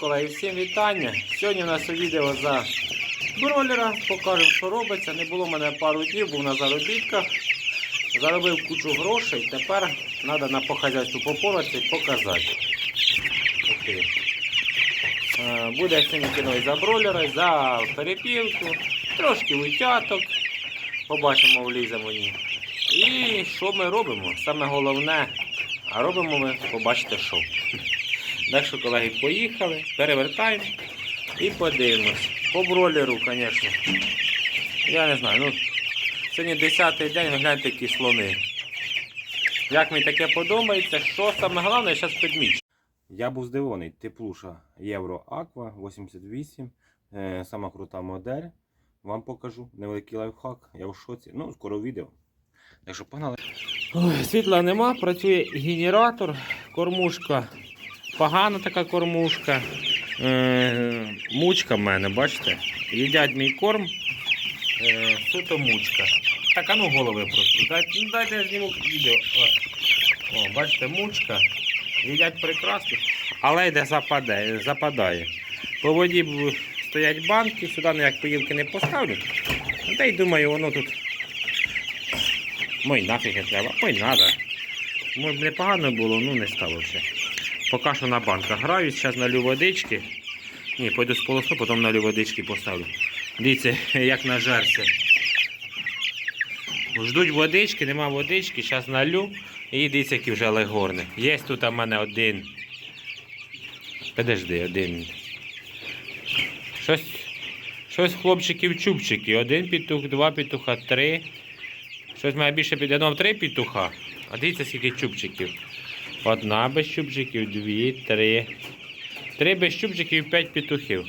Колеги, всім вітання. Сьогодні у нас відео за бройлера. Покажемо, що робиться. Не було в мене пару днів, був на заробітках. Заробив кучу грошей. Тепер треба на по хазяйству попоратися і показати. Окей. Е, Буде сьогодні кіно і за бройлера, і за перепілку, трошки утяток. Побачимо, вліземо ні. І що ми робимо? Саме головне, а робимо ми, побачите, що. Так що, колеги, поїхали, перевертаємо і подивимось. По бролеру, звісно. Я не знаю, ну сьогодні 10-й день, ви гляньте які слони. Як мені таке подобається, що саме головне, я зараз підмічу. Я був здивований, теплуша Євро Аква 88. Е, сама крута модель. Вам покажу невеликий лайфхак. Я в шоці. Ну, скоро відео. Так що погнали. Ой, світла нема, працює генератор, кормушка погана така кормушка. Е, мучка в мене, бачите? Їдять мій корм. Е, суто мучка. Так, а ну голови просто. Дайте, ну, дайте я зніму відео. О, бачите, мучка. Їдять прекрасно, але йде западає. западає. По воді стоять банки, сюди ніяк поїлки не поставлю. Та й думаю, воно тут. Мой нафіг не треба, ой надо. Може б непогано було, ну не стало ще. Поки що на банках граю, зараз налю водички. Ні, пойду з полосу, потім налю водички поставлю. Дивіться, як нажерся. Ждуть водички, нема водички, зараз налю. І дивіться, які вже легорни. Є тут у мене один. Подожди, один. Щось, щось хлопчиків-чубчики. Один петух, два петуха, три. Щось має більше під одного три петуха. А дивіться, скільки чубчиків. Одна без чубчиків, дві, три. Три без чубчиків, п'ять петухів.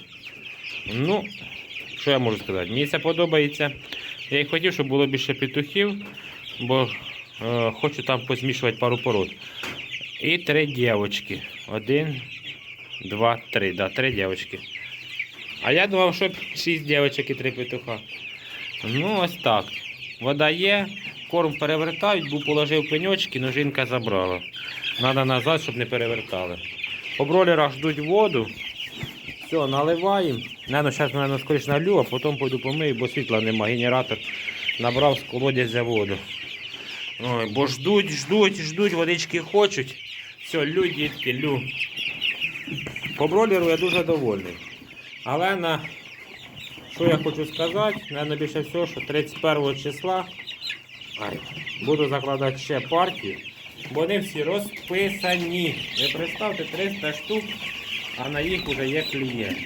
Ну, що я можу сказати? Мені це подобається. Я і хотів, щоб було більше петухів, бо е, хочу там позмішувати пару пород. І три дівчатки. Один, два, три. Да, три дівчатки. А я думав, що шість дівчаток і три петуха. Ну, ось так. Вода є, корм перевертають, був положив пеньочки, но жінка забрала. Надо назад, щоб не перевертали. По бролерах ждуть воду. Все, наливаємо. Наверно, зараз, наверно, скоріше налю, а потім пойду помию, бо світла нема. Генератор набрав з колодязя воду. Ой, бо ждуть, ждуть, ждуть, водички хочуть. Все, лю, дітки, лю. По бролеру я дуже довольний. Але на що я хочу сказати, наверно, більше всього, що 31 числа буду закладати ще партію. Бо вони всі розписані. Ви представте 300 штук, а на їх вже є клієнт.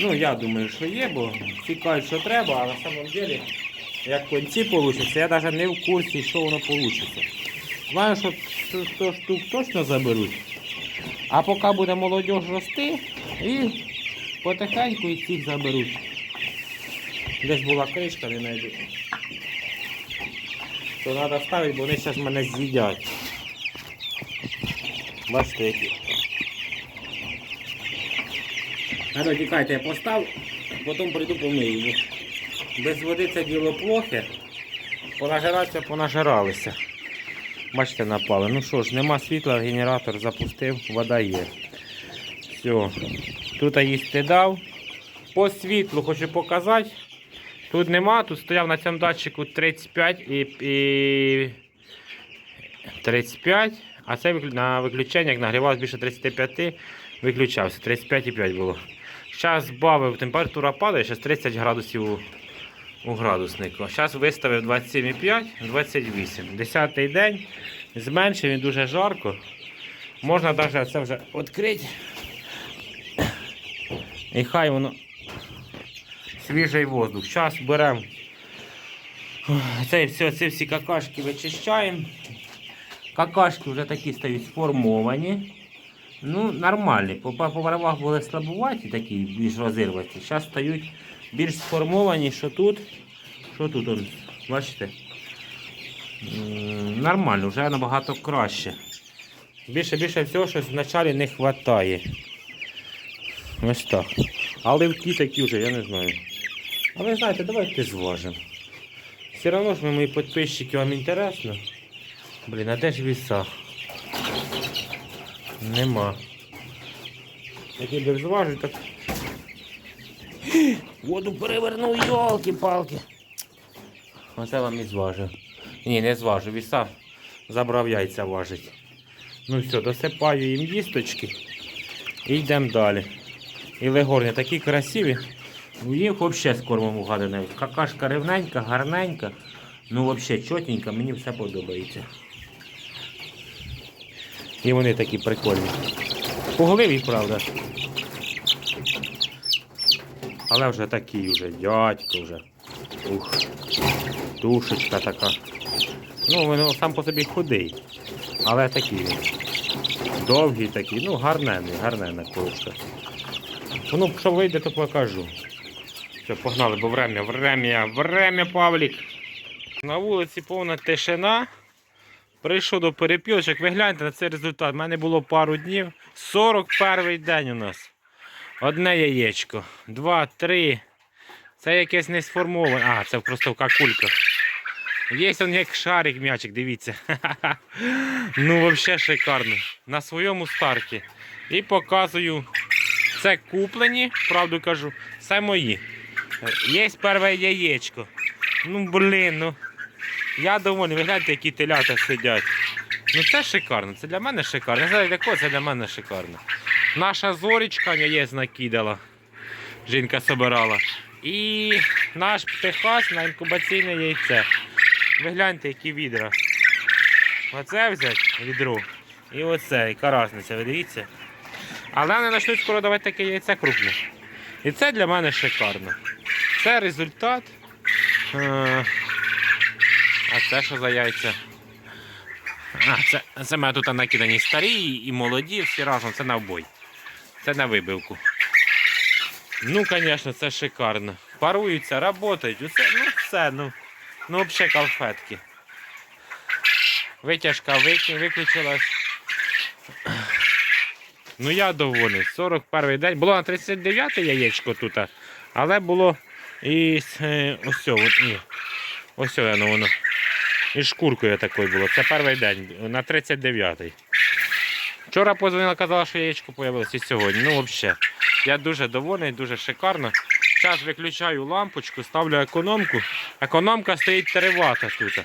Ну, я думаю, що є, бо всі кажуть, що треба, а на самом деле, як в кінці вийде, я навіть не в курсі, що воно вийде. Знаю, що 100 штук точно заберуть. А поки буде молодь рости, і потихеньку і цих заберуть. Десь була кришка, не знайду то треба ставити, бо вони зараз мене з'їдять. Бачите які. Треба тікайте, я постав, потім прийду помию. їх. Без води це діло плохе. Понажиратися, понажиралися. Бачите, напали. Ну що ж, нема світла, генератор запустив, вода є. Все. Тут їсти дав. По світлу хочу показати. Тут нема, тут стояв на цьому датчику 35 і, і 35, а це на виключення, як нагрівалось більше 35, виключався. 35,5 було. Зараз збавив, температура падає, зараз 30 градусів у, градуснику. Зараз виставив 27,5, 28. Десятий день. Зменшив, він дуже жарко. Можна навіть це вже відкрити. І хай воно свіжий воздух. Зараз беремо це, все, це всі какашки вичищаємо. Какашки вже такі стають сформовані. Ну, нормальні. По по були слабуваті, такі більш розірваті. Зараз стають більш сформовані, що тут, що тут, он, бачите? Нормально, вже набагато краще. Більше більше всього, щось вначалі не вистачає. Ось так. Але в такі вже, я не знаю. А ви знаєте, давайте зважимо. Все одно ж ми, мої підписчики, вам інтересно. Блін, а де ж віса? Нема. Який би зважив, так. Воду перевернув, йолки-палки. Оце вам і зважив. Ні, не зважив, і сам забрав яйця важить. Ну все, досипаю їм їсточки і йдемо далі. І легорні такі красиві. Ну, Їх взагалі з кормом угадане. Какашка рівненька, гарненька. Ну взагалі чотенька, мені все подобається. І вони такі прикольні. Пугливі, правда. Але вже такий вже дядько вже. Ух. Тушечка така. Ну, він сам по собі худий. Але такий він. Довгий такий, ну гарненний, гарненна курочка. Ну, що вийде, то покажу. Все, погнали, бо время, время, время, Павлік. На вулиці повна тишина. Прийшов до перепілочок. Ви гляньте на цей результат. У мене було пару днів. 41 день у нас. Одне яєчко. Два, три. Це якесь не сформоване. А, це просто в какульках. Є он як шарик м'ячик, дивіться. ну, взагалі шикарно. На своєму старті. І показую. Це куплені, правду кажу, це мої. Є перше яєчко. Ну, блін, ну. Я доволі, ви гляньте, які телята сидять. Ну це шикарно, це для мене шикарно. Не знаю для кого, це для мене шикарно. Наша зорічка яєць накидала. Жінка собирала. І наш птихас на інкубаційне яйце. Ви гляньте, які відра. Оце взяти відро. І оце, яка разниця, ви дивіться. Але вони почнуть скоро давати таке яйце крупне. І це для мене шикарно. Це результат. Е, А це що за яйця? А, це, це мене тут накидані старі і молоді, всі разом, це на вбой. Це на вибивку. Ну, звісно, це шикарно. Паруються, працюють, усе, ну все, ну, ну взагалі конфетки. Витяжка виключилась. Ну я довольний. 41 день. Було на 39 яєчко тут, але було і ось от, ні. Ось воно воно. І шкуркою такою було. Це перший день, на 39-й. Вчора позвонила, казала, що яєчко з'явилося і сьогодні. Ну, взагалі, я дуже довольний, дуже шикарно. Зараз виключаю лампочку, ставлю економку. Економка стоїть 3 вата тут.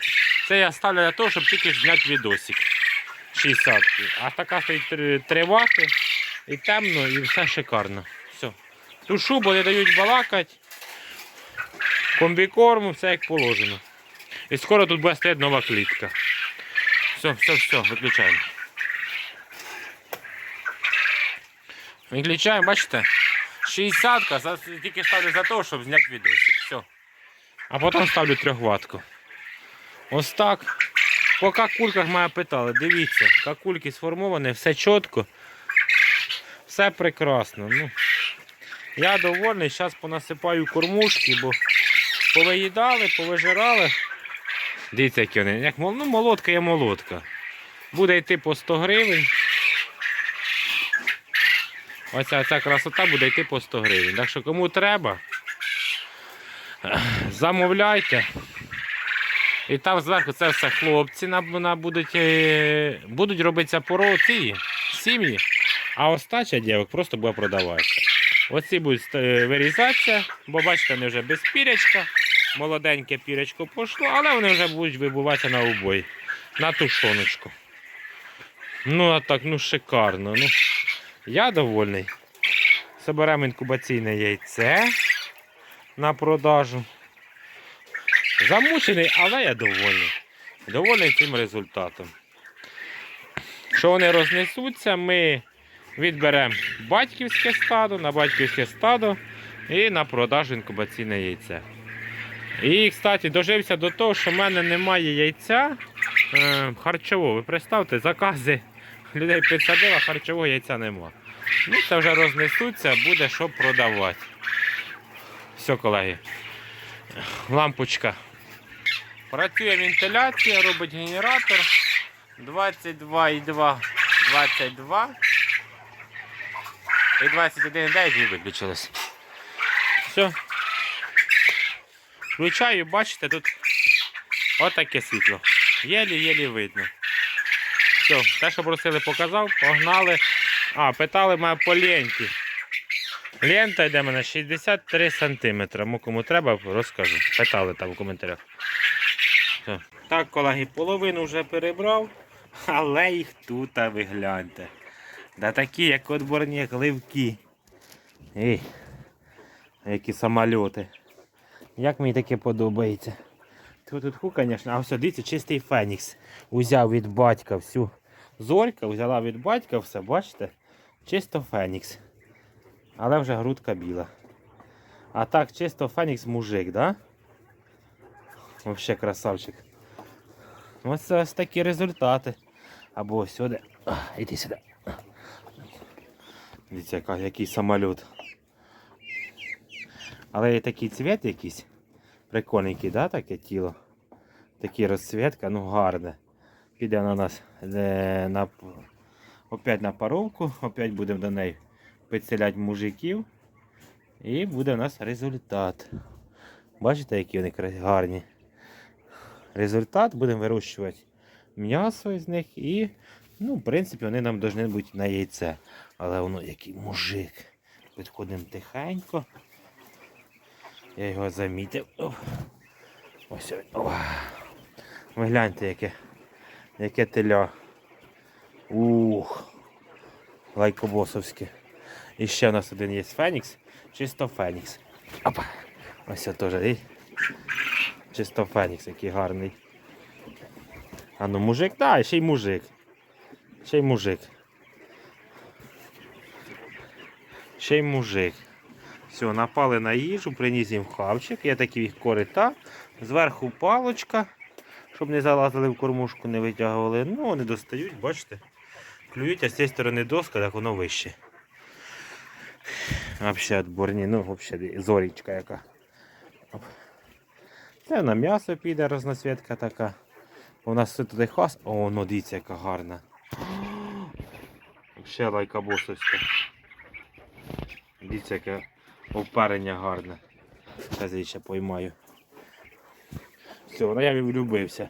Це я ставлю для того, щоб тільки зняти відосик. 60. А така стоїть 3, 3. І темно, і все шикарно. Все. Тушу, бо не дають балакати. Комбікорму, все як положено. І скоро тут буде стояти нова клітка. Все, все, все, виключаємо. Виключаємо, бачите? 60-ка, за- тільки ставлю за те, щоб зняти відосик. Все. А потім ставлю трьохватку. Ось так. По какульках мене питали, дивіться, какульки сформовані, все чітко, все прекрасно. Ну, я довольний, зараз понасипаю кормушки, бо повиїдали, повижирали. Дивіться, які вони. Як, ну, молотка є молотка. Буде йти по 100 гривень. Оця ця красота буде йти по 100 гривень. Так що кому треба, замовляйте. І там зверху це все хлопці будуть, е, будуть робитися поро ці сім'ї, а остача дівок просто буде продаватися. Оці будуть е, вирізатися, бо бачите, вони вже без пірячка. Молоденьке пірячко пішло, але вони вже будуть вибуватися на обой, на тушоночку. Ну, а так, ну шикарно. Ну, я довольний. Соберемо інкубаційне яйце на продажу. Замучений, але я довольний. Довольний цим результатом. Що вони рознесуться, ми відберемо батьківське стадо, на батьківське стадо і на продажу інкубаційне яйце. І, кстати, дожився до того, що в мене немає яйця е, харчового. Ви представте, закази людей підсадила, харчового яйця нема. Ну, це вже рознесуться, буде що продавати. Все, колеги. Лампочка. Працює вентиляція, робить генератор. 22,2, 22. І 21,9 і виключилось. Все. Включаю, бачите, тут отаке світло. Єлі-єлі видно. Все, те, що просили, показав, погнали. А, питали мене по ленті. Лента йде мене 63 см. Му кому треба, розкажу. Питали там в коментарях. Все. Так, колеги, половину вже перебрав, але їх тут, ви гляньте. Да такі, як отборні гливки. Ей, які самольоти. Як мені таке подобається. Тут, тут ху, звісно, а все, дивіться, чистий фенікс. Узяв від батька всю зорька, взяла від батька все, бачите? Чисто фенікс. Але вже грудка біла. А так, чисто фенікс мужик, да? Вообще красавчик. Ось це ось такі результати. Або сюди. Іди сюди. Дивіться, який самоліт. Але є такий цвіт якийсь. Прикольненький, да, таке тіло. Такі розцвітка, ну гарне. Піде на нас е, на, опять на паровку, опять будемо до неї підселяти мужиків. І буде у нас результат. Бачите, які вони гарні. Результат будемо вирощувати м'ясо з них і, ну, в принципі, вони нам повинні бути на яйце. Але воно який мужик. Підходимо тихенько. Я його замітив. Ось. він. Ви гляньте, яке, яке теля. Ух. Лайкобосовське. І ще у нас один є Фенікс. Чисто Фенікс. Опа. Ось це теж. Чисто Фенікс, який гарний. А ну мужик, так, ще й мужик. Ще й мужик. Ще й мужик. Все, напали на їжу, приніс їм хавчик. Є такі корита. Зверху палочка, щоб не залазили в кормушку, не витягували. Ну, вони достають, бачите. Клюють, а з цієї сторони доска, так воно вище. Взагалі відборні, ну взагалі зорічка яка. Це на м'ясо піде розноцвітка така. У нас тут туди хас. О, ну дивіться, яка гарна. Ще лайка босовська. Дивіться, яке оперення гарне. Зараз я ще поймаю. Все, ну я влюбився.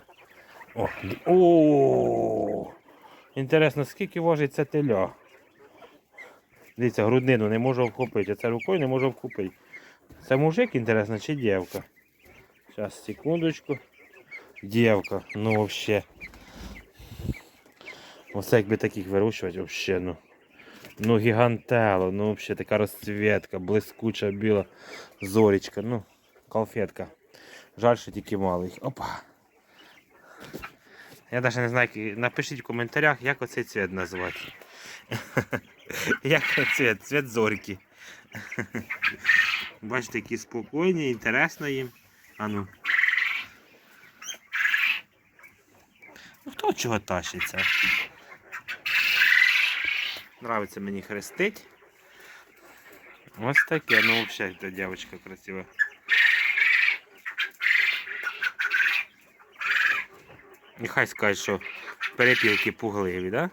О, о! Інтересно, скільки важить це теля? Дивіться, груднину не можу вхопити. Це рукою не можу вхопити. Це мужик, інтересно, чи дівка? Зараз, секундочку. Дівка, ну вообще. Оце якби таких вирощувати, вообще, ну. Ну, гігантело, ну вообще така розцвітка, блискуча біла зорічка, ну, конфетка. Жаль, що тільки мало їх. Опа. Я навіть не знаю, напишіть в коментарях, як оцей цвіт назвати. Як цвіт? Цвіт зорьки. Бачите, які спокійні, інтересно їм. А ну. Ну хто чого тащиться? Нравиться мені хрестить. Ось таке, ну взагалі ця дівчинка красива. Нехай скаже, що перепілки пугливі, да?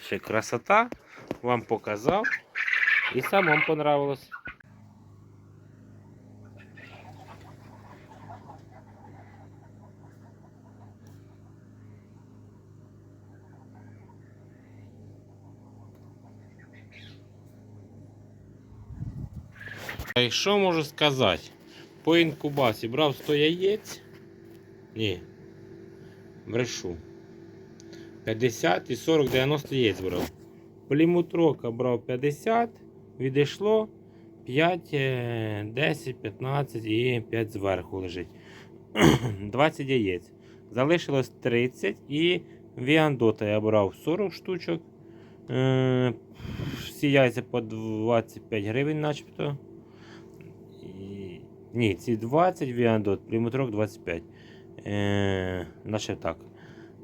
Ще красота. Вам показав. І сам вам понравилось. І що можу сказати? По інкубації брав 100 яєць. Ні. Брешу. 50 і 40, 90 яєць брав. Плімутрока брав 50, відійшло 5, е, 10, 15 і 5 зверху лежить. 20 яєць. Залишилось 30 і віандота я брав 40 штучок. Е, Всі яйця по 25 гривень начебто. Ні, ці 20 віандот, плімутрок 25. Е, наче так.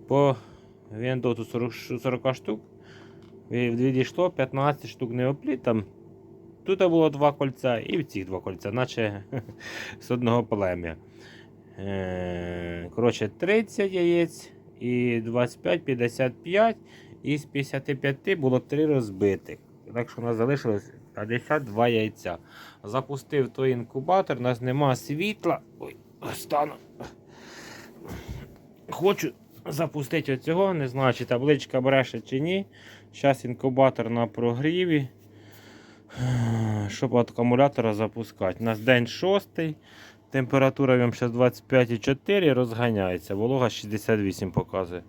По віандоту 40, 40 штук. Відійшло 15 штук неопліт. Там. Тут було два кольця і в цих два кольця, наче з одного плем'я. Е, коротше, 30 яєць і 25, 55. І з 55 було 3 розбитих. Так що у нас залишилось 52 яйця. Запустив той інкубатор, у нас нема світла. Ой, стану. Хочу запустити оцього, не знаю, чи табличка бреше чи ні. Зараз інкубатор на прогріві. Щоб акумулятора запускати. У нас день шостий. Температура в зараз 25,4 розганяється. Волога 68 показує.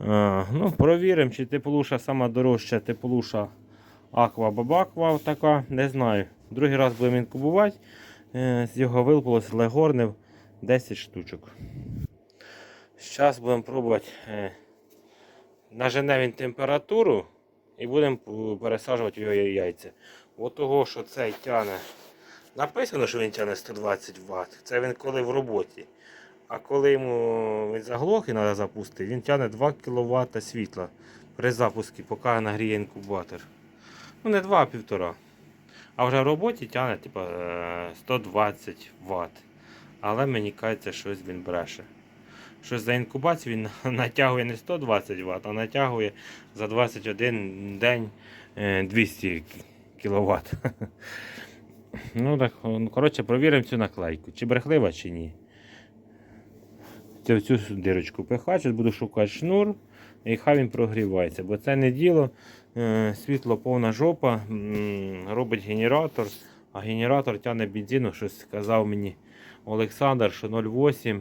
А, ну, провіримо, чи теплуша сама дорожча теплуша Аква Бабаква така, не знаю. Другий раз будемо інкубувати. Е, З його вилупилось легорнив 10 штучок. Зараз будемо пробувати. е, Нажене він температуру і будемо е, пересаджувати його яйця. От того, що цей тяне. Написано, що він тяне 120 Вт. Це він коли в роботі. А коли йому він заглох і треба запустити, він тягне 2 кВт світла при запуску, поки нагріє інкубатор. Ну не 2, а 1,5. А вже в роботі тягне типу, е, 120 Вт. Але мені кажеться, щось він бреше. Щось за інкубацію він натягує не 120 Вт, а натягує за 21 день е, 200 кВт. Ну так, ну, коротше, провіримо цю наклейку, чи брехлива, чи ні. Це в цю дирочку пихаю, буду шукати шнур, і хай він прогрівається, бо це не діло. е, Світло повна жопа, робить генератор, а генератор тягне бензину, щось сказав мені Олександр, що 0,8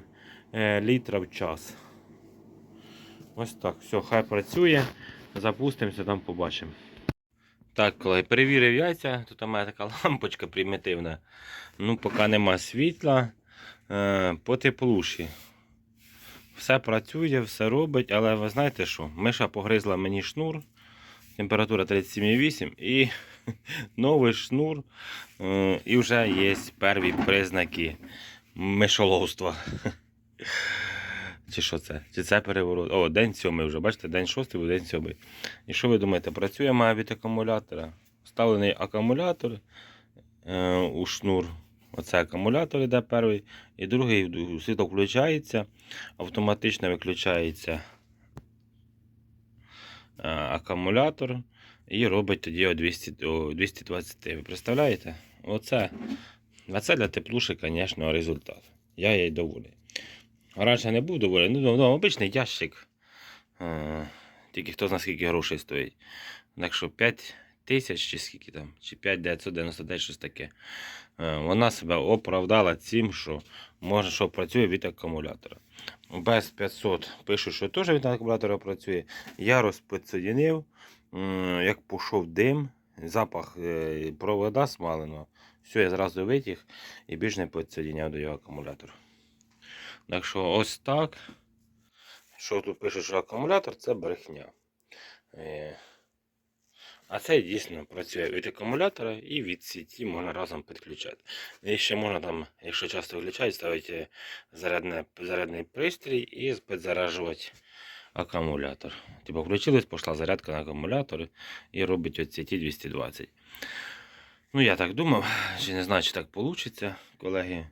е, літра в час. Ось так, все, хай працює. Запустимося, там побачимо. Так, колеги, перевірив яйця. Тут у мене така лампочка примітивна. Ну, поки нема світла. Е, по теплуші. Все працює, все робить, але ви знаєте що? Миша погризла мені шнур. Температура 37,8 і новий шнур. Е, і вже є перві признаки мишоловства. Чи що це? Чи це переворот? О, день сьомий вже, бачите, день шостий, день сьомий. І що ви думаєте? Працює має від акумулятора. Вставлений акумулятор е, у шнур. Оце акумулятор йде перший. І другий світло включається, автоматично виключається е, акумулятор і робить тоді о 200, о 220. Ви представляєте? Оце. А це для теплуші, звісно, результат. Я їй доволі. Раніше не був доволі. Ну, ну, обичний ящик. Е, тільки хто знає, скільки грошей стоїть. Так що 5 тисяч чи скільки там, чи 5999, щось таке. Е, вона себе оправдала цим, що може, що працює від акумулятора. Без 500 пишуть, що теж від акумулятора працює. Я розпідсоєдинив, м, як пішов дим, запах е, провода смаленого. Все, я зразу витяг і більш не підсоєдиняв до його акумулятора. Так що ось так. Що тут пише, що акумулятор це брехня. А це дійсно працює від акумулятора і від сіті можна разом підключати. І ще можна там, якщо часто виключають, ставити зарядне, зарядний пристрій і підзаражувати акумулятор. Типу включилось, пішла зарядка на акумулятор і робить от сіті 220. Ну, я так думав, чи не знаю, чи так вийде, колеги.